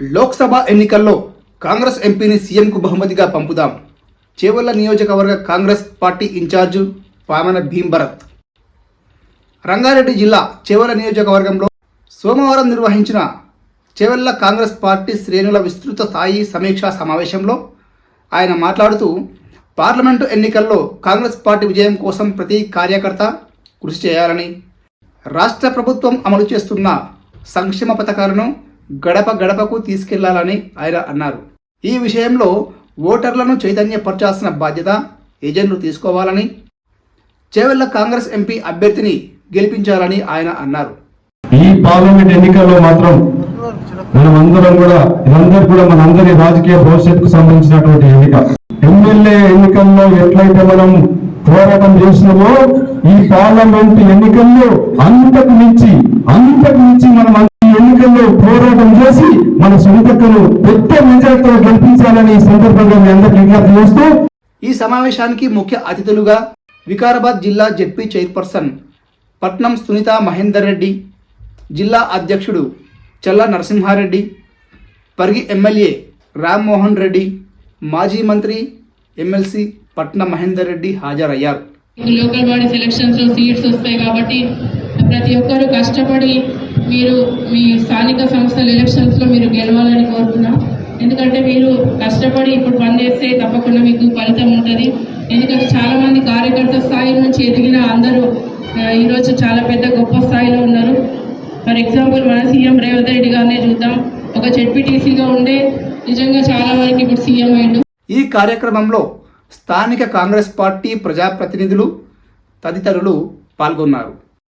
లోక్సభ ఎన్నికల్లో కాంగ్రెస్ ఎంపీని సీఎంకు బహుమతిగా పంపుదాం. చేవల్ల నియోజకవర్గ Congress party in charge Pamana Bheem Bharath Rangareddy జిల్లా చేవల్ల నియోజకవర్గంలో సోమవారం నిర్వహించిన చేవల్ల కాంగ్రెస్ పార్టీ శ్రేణుల విస్తృత స్థాయి సమీక్షా సమావేశంలో ఆయన మాట్లాడుతూ పార్లమెంటు ఎన్నికల్లో కాంగ్రెస్ పార్టీ విజయం కోసం ప్రతి కార్యకర్త కృషి చేయాలని రాష్ట్ర ప్రభుత్వం అమలు చేస్తున్న సంక్షేమ పథకాలను గడప గడపకు తీసుకెళ్ళాలని ఆయన అన్నారు. ఈ విషయంలో ఓటర్లను చైతన్యపరచాల్సిన బాధ్యత ఏజెంట్లు తీసుకోవాలని చేవెళ్ళ కాంగ్రెస్ ఎంపీ అభ్యర్థిని గెలిపించాలని ఆయన అన్నారు. ఈ పార్లమెంట్ ఎన్నికల్లో మాత్రం మనమందరం కూడా ఇదందరూ కూడా మనందరి రాజకీయ భవిష్యత్తుకు సంబంధించినటువంటి ఎన్నిక. ఎమ్మెల్యే ఎన్నికల్లో ఎట్లయితే మనం పోరాటం చేసినామో ఈ పార్లమెంట్ ఎన్నికల్లో అంతకు మించి అంత సొంతకును పెద్ద మెజార్టీతో గెలిపించాలని ఈ సందర్భంగా మీ అందరికీ విజ్ఞప్తి చేస్తూ ఈ సమావేశానికి ముఖ్య అతిథులుగా వికారాబాద్ జిల్లా జెడ్పీ చైర్పర్సన్ పట్నం సునీత మహేందర్ రెడ్డి జిల్లా అధ్యక్షుడు చల్ల నరసింహారెడ్డి పరిగి ఎమ్మెల్యే రామ్మోహన్ రెడ్డి మాజీ మంత్రి ఎమ్మెల్సీ పట్నం మహేందర్ రెడ్డి హాజరయ్యారు. లోకల్ బాడీస్ ఎలక్షన్స్లో సీట్స్ వస్తాయి కాబట్టి ప్రతి ఒక్కరూ కష్టపడి మీరు మీ స్థానిక సంస్థల ఎలక్షన్స్లో మీరు గెలవాలని కోరుతున్నాం. ఎందుకంటే మీరు కష్టపడి ఇప్పుడు పనిచేస్తే తప్పకుండా మీకు ఫలితం ఉంటుంది. ఎందుకంటే చాలామంది కార్యకర్త స్థాయి నుంచి ఎదిగిన అందరూ ఈరోజు చాలా పెద్ద గొప్ప స్థాయిలో ఉన్నారు. ఫర్ ఎగ్జాంపుల్ మన సీఎం రేవంత్ రెడ్డి గారినే చూద్దాం. ఒక జెడ్పీటీసీగా ఉండే నిజంగా చాలా వరకు ఇప్పుడు సీఎం అయ్యాడు. ఈ కార్యక్రమంలో స్థానిక కాంగ్రెస్ పార్టీ ప్రజాప్రతినిధులు తదితరులు పాల్గొన్నారు.